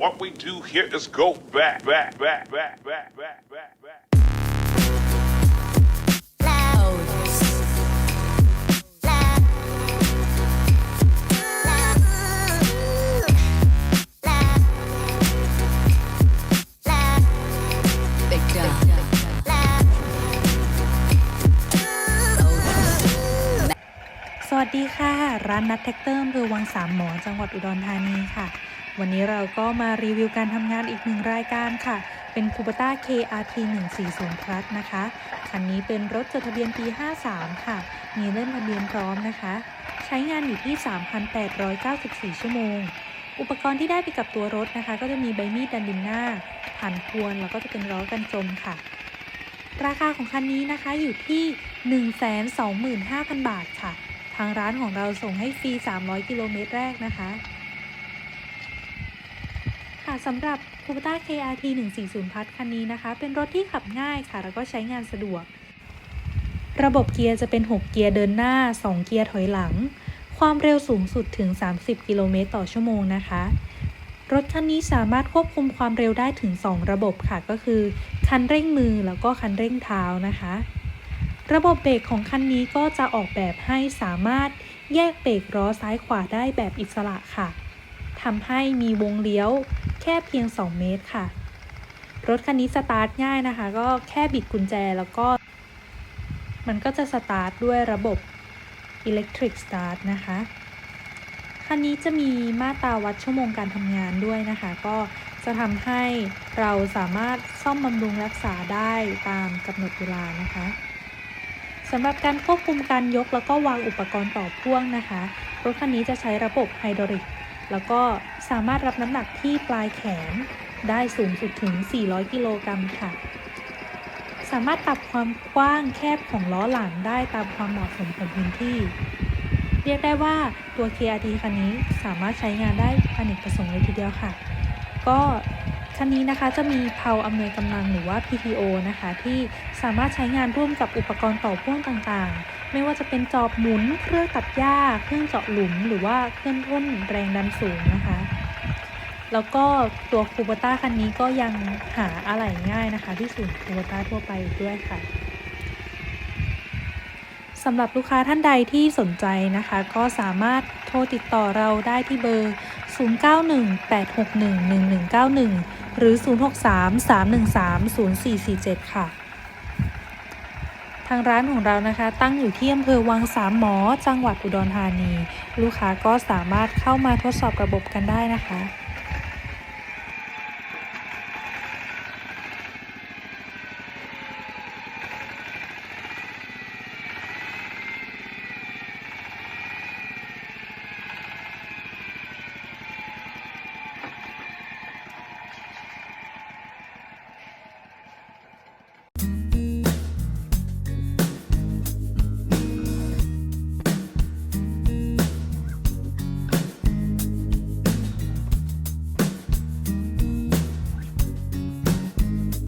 What we do here is go back, back, back, back, back, back, back, back. สวัสดีค่ะ ร้านนัดแท็กเตอร์อำเภอวังสามหมอจังหวัดอุดรธานีค่ะ วันนี้เราก็มารีวิวการทำงานอีกหนึ่งรายการค่ะ เป็น c u b a t a KRT 140 Plus นะคะ คันนี้เป็นรถจดทะเบียนปี 53 ค่ะ มีเล่มทะเบียนพร้อมนะคะ ใช้งานอยู่ที่ 3,894 ชั่วโมง อุปกรณ์ที่ได้ไปกับตัวรถนะคะ ก็จะมีใบมีดดันดินหน้าผ่านพวนแล้วก็จะเป็นล้อกันจมค่ะ ราคาของคันนี้นะคะอยู่ที่ 125,000 บาทค่ะ ทางร้านของเราส่งให้ฟรี 300 กิโลเมตรแรกนะคะ ค่ะสำหรับ c u b a t a KRT 140พัทคันนี้นะคะ เป็นรถที่ขับง่ายค่ะ แล้วก็ใช้งานสะดวก ระบบเกียร์จะเป็น 6 เกียร์เดินหน้า 2 เกียร์ถอยหลัง ความเร็วสูงสุดถึง 30 กิโลเมตรต่อชั่วโมงนะคะ รถคันนี้สามารถควบคุมความเร็วได้ถึง 2 ระบบค่ะ ก็คือ คันเร่งมือแล้วก็คันเร่งเท้านะคะ ระบบเบรกของคันนี้ก็จะออกแบบให้สามารถแยกเบรกล้อซ้ายขวาได้แบบอิสระค่ะ ทำให้มีวงเลี้ยวแค่เพียง 2 เมตรค่ะ รถคันนี้สตาร์ทง่ายนะคะ ก็แค่บิดกุญแจแล้วก็ มันก็จะสตาร์ทด้วยระบบ Electric Start นะคะ คันนี้จะมีมาตราวัดชั่วโมงการทำงานด้วยนะคะ ก็จะทำให้เราสามารถซ่อมบำรุงรักษาได้ตามกำหนดเวลานะคะสำหรับการควบคุมการยกแล้วก็วางอุปกรณ์ต่อพ่วงนะคะ รถคันนี้จะใช้ระบบไฮดรอลิก แล้วก็สามารถรับน้ำหนักที่ปลายแขนได้สูงสุดถึง 400 กิโลกรัมค่ะ สามารถปรับความกว้างแคบของล้อหลังได้ตามความเหมาะสมของพื้นที่ เรียกได้ว่าตัว KRT คันนี้สามารถใช้งานได้อเนกประสงค์เลยทีเดียวค่ะ ก็ คันนี้นะคะจะมีเพาอำนวยกำลังหรือว่า PTO นะคะ ที่สามารถใช้งานร่วมกับอุปกรณ์ต่อพ่วงต่างๆ ไม่ว่าจะเป็นจอบหมุน เครื่องตัดหญ้า เครื่องเจาะหลุม หรือว่าเครื่องพ่นแรงดันสูงนะคะ แล้วก็ตัวคูปต้าคันนี้ก็ยังหาอะไหล่ง่ายนะคะ ที่ศูนย์คูปต้าทั่วไปด้วยค่ะสำหรับลูกค้าท่านใดที่สนใจนะคะ ก็สามารถโทรติดต่อเราได้ที่เบอร์ 0918611191 หรือ 0633130447 ค่ะ ทางร้านของเรานะคะ ตั้งอยู่ที่อำเภอวังสามหมอ จังหวัดอุดรธานี ลูกค้าก็สามารถเข้ามาทดสอบระบบกันได้นะคะ